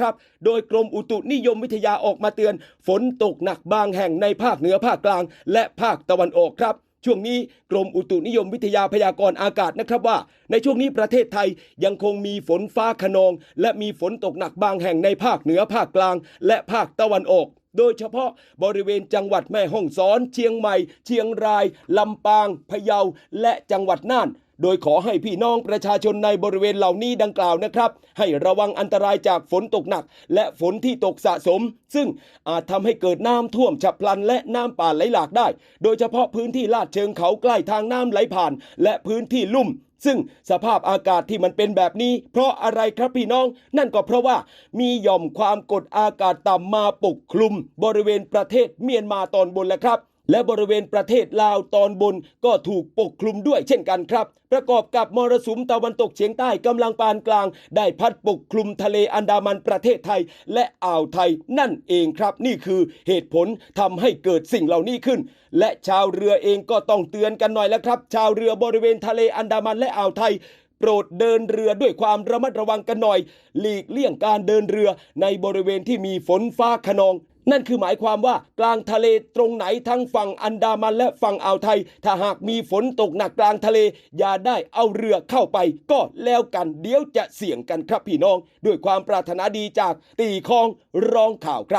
ครับ โดยกรมอุตุนิยมวิทยาออกมาเตือน ฝนตกหนักบางแห่งในภาคเหนือภาคกลาง และภาคตะวันออกครับ ช่วงนี้กรมอุตุนิยมวิทยาพยากรณ์อากาศนะครับว่า ในช่วงนี้ประเทศไทยยังคงมีฝนฟ้าขนอง และมีฝนตกหนักบางแห่งในภาคเหนือภาคกลาง และภาคตะวันออกโดยเฉพาะบริเวณจังหวัดแม่ฮ่องสอน เชียงใหม่ เชียงราย ลำปาง พะเยา และจังหวัดน่าน โดยขอให้พี่น้องประชาชนในบริเวณเหล่านี้ดังกล่าวนะครับ ให้ระวังอันตรายจากฝนตกหนัก และฝนที่ตกสะสม ซึ่งอาจทำให้เกิดน้ำท่วมฉับพลันและน้ำป่าไหลหลากได้ โดยเฉพาะพื้นที่ลาดเชิงเขาใกล้ทางน้ำไหลผ่าน และพื้นที่ลุ่มซึ่งสภาพอากาศที่มันเป็นแบบนี้ เพราะอะไรครับพี่น้อง นั่นก็เพราะว่ามีหย่อมความกดอากาศต่ำมาปกคลุม บริเวณประเทศเมียนมาตอนบนแหละครับ และบริเวณประเทศลาวตอนบนก็ถูกปกคลุมด้วยเช่นกันครับ ประกอบกับมรสุมตะวันตกเฉียงใต้กำลังปานกลาง ได้พัดปกคลุมทะเลอันดามันประเทศไทย และอ่าวไทยนั่นเองครับ นี่คือเหตุผลทำให้เกิดสิ่งเหล่านี้ขึ้น และชาวเรือเองก็ต้องเตือนกันหน่อยแล้วครับ ชาวเรือบริเวณทะเลอันดามันและอ่าวไทยโปรดเดินเรือด้วยความระมัดระวังกันหน่อย หลีกเลี่ยงการเดินเรือในบริเวณที่มีฝนฟ้าขนอง นั่นคือหมายความว่ากลางทะเลตรงไหนทั้งฝั่งอันดามันและฝั่งอ่าวไทย ถ้าหากมีฝนตกหนักกลางทะเล อย่าได้เอาเรือเข้าไป ก็แล้วกันเดี๋ยวจะเสี่ยงกันครับพี่น้อง ด้วยความปรารถนาดีจากตีคองร้องข่าวครับ